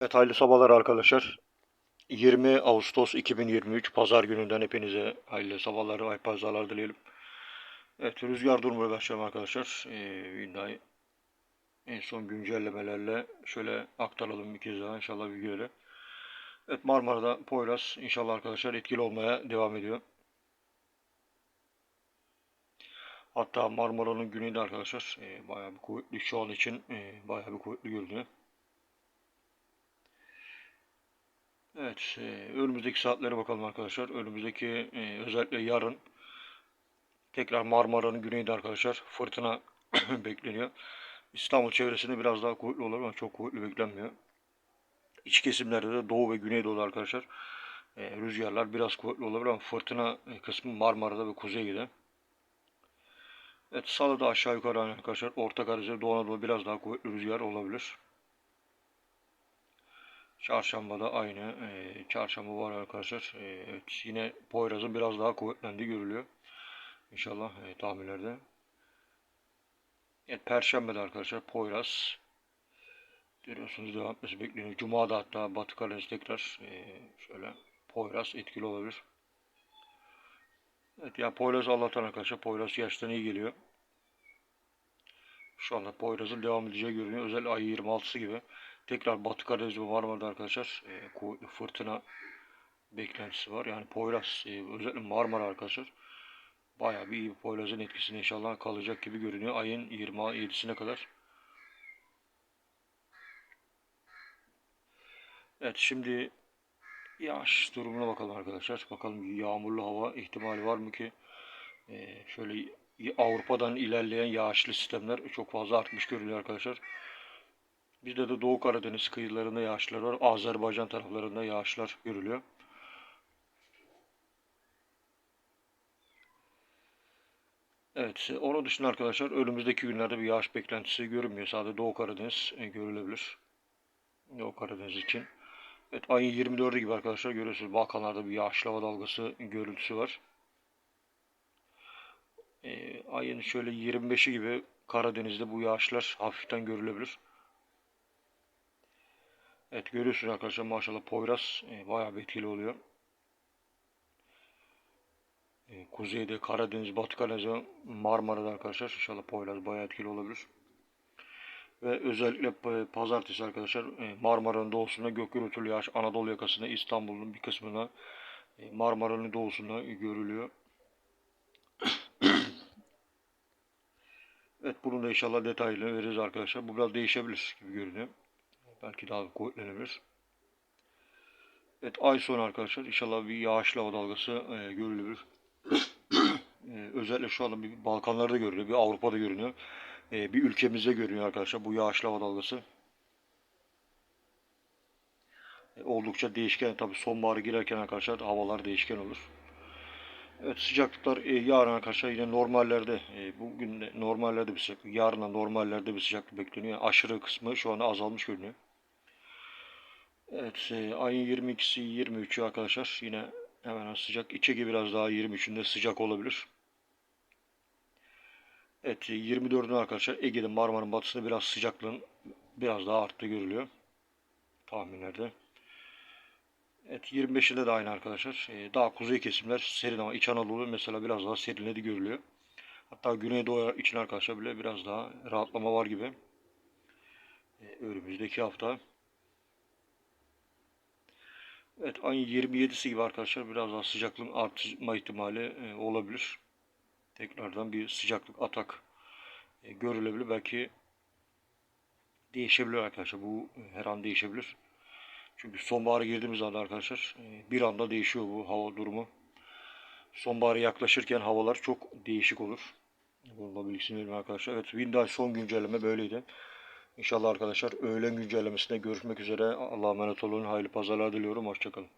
Evet hayırlı sabahlar arkadaşlar. 20 Ağustos 2023 Pazar gününden hepinize hayırlı sabahlar, ay pazarlar dileyelim. Evet rüzgar durumuna başlayalım arkadaşlar. Ee, Hyundai en son güncellemelerle şöyle aktaralım bir kez daha inşallah bilgileri. Evet Marmara'da Poyraz inşallah arkadaşlar etkili olmaya devam ediyor. Hatta Marmara'nın güneyinde arkadaşlar e, bayağı bir kuvvetli şu an için e, bayağı bir kuvvetli görünüyor. Evet, e, önümüzdeki saatlere bakalım arkadaşlar. Önümüzdeki e, özellikle yarın tekrar Marmara'nın güneyinde arkadaşlar fırtına bekleniyor. İstanbul çevresinde biraz daha kuvvetli olur ama çok kuvvetli beklenmiyor. İç kesimlerde de doğu ve güneydoğu arkadaşlar e, rüzgarlar biraz kuvvetli olabilir ama fırtına kısmı Marmara'da ve kuzeyde. Evet, Salı'da aşağı yukarı arkadaşlar. Orta Karadeniz, Doğu Anadolu biraz daha kuvvetli rüzgar olabilir. Çarşambada aynı. E, çarşamba var arkadaşlar. E, evet, yine Poyraz'ın biraz daha kuvvetlendiği görülüyor. İnşallah e, tahminlerde. Evet, Perşembe'de arkadaşlar Poyraz. Görüyorsunuz devam etmesi bekleniyor. Cuma'da hatta Batı Karadeniz tekrar e, şöyle Poyraz etkili olabilir. Evet ya Poyraz Allah'tan arkadaşlar. Poyraz gerçekten iyi geliyor. Şu anda Poyraz'ın devam edeceği görünüyor. Özellikle ay 26'sı gibi. Tekrar Batı Karadeniz ve Marmara'da arkadaşlar e, kuvvetli fırtına beklentisi var. Yani Poyraz e, özellikle Marmara arkadaşlar bayağı bir iyi bir Poyraz'ın etkisinde inşallah kalacak gibi görünüyor. Ayın 27'sine kadar. Evet şimdi yağış durumuna bakalım arkadaşlar. Bakalım yağmurlu hava ihtimali var mı ki? E, şöyle Avrupa'dan ilerleyen yağışlı sistemler çok fazla artmış görünüyor arkadaşlar. Bizde de Doğu Karadeniz kıyılarında yağışlar var. Azerbaycan taraflarında yağışlar görülüyor. Evet, onun dışında arkadaşlar önümüzdeki günlerde bir yağış beklentisi görünmüyor. Sadece Doğu Karadeniz e, görülebilir. Doğu Karadeniz için. Evet, ayın 24'ü gibi arkadaşlar görüyorsunuz Balkanlarda bir yağışlı hava dalgası görüntüsü var. E, ayın şöyle 25'i gibi Karadeniz'de bu yağışlar hafiften görülebilir. Evet görüyorsunuz arkadaşlar maşallah Poyraz e, bayağı bir etkili oluyor. E, kuzeyde Karadeniz, Batı Karadeniz Marmara'da arkadaşlar inşallah Poyraz bayağı etkili olabilir. Ve özellikle e, pazartesi arkadaşlar e, Marmara'nın doğusunda gök gürültülü yağış Anadolu yakasında İstanbul'un bir kısmına e, Marmara'nın doğusunda görülüyor. evet bunun da inşallah detaylı veririz arkadaşlar. Bu biraz değişebilir gibi görünüyor. Belki daha kuvvetlenebilir. Evet ay sonu arkadaşlar inşallah bir yağışlı hava dalgası e, görülebilir. e, özellikle şu anda bir Balkanlarda görülüyor, bir Avrupa'da görünüyor. E, bir ülkemizde görünüyor arkadaşlar bu yağışlı hava dalgası. E, oldukça değişken tabi sonbahara girerken arkadaşlar havalar değişken olur. Evet sıcaklıklar e, yarın arkadaşlar yine normallerde e, bugün de normallerde bir sıcaklık yarın normallerde bir sıcaklık bekleniyor. aşırı kısmı şu anda azalmış görünüyor. Evet e, ayın 22'si 23'ü arkadaşlar yine hemen sıcak. İçeki biraz daha 23'ünde sıcak olabilir. Evet 24'ünde arkadaşlar Ege'de Marmara'nın batısında biraz sıcaklığın biraz daha arttı görülüyor. Tahminlerde. Evet 25'inde de aynı arkadaşlar. Ee, daha kuzey kesimler serin ama İç Anadolu mesela biraz daha serinledi görülüyor. Hatta Güneydoğu için arkadaşlar bile biraz daha rahatlama var gibi. Önümüzdeki hafta. Evet ayın 27'si gibi arkadaşlar biraz daha sıcaklığın artma ihtimali e, olabilir. Tekrardan bir sıcaklık atak e, görülebilir. Belki değişebilir arkadaşlar. Bu e, her an değişebilir. Çünkü sonbahara girdiğimiz anda arkadaşlar e, bir anda değişiyor bu hava durumu. Sonbahara yaklaşırken havalar çok değişik olur. Bunun da bilgisini arkadaşlar. Evet Hyundai son güncelleme böyleydi. İnşallah arkadaşlar öğlen güncellemesinde görüşmek üzere. Allah'a emanet olun. Hayırlı pazarlar diliyorum. Hoşçakalın.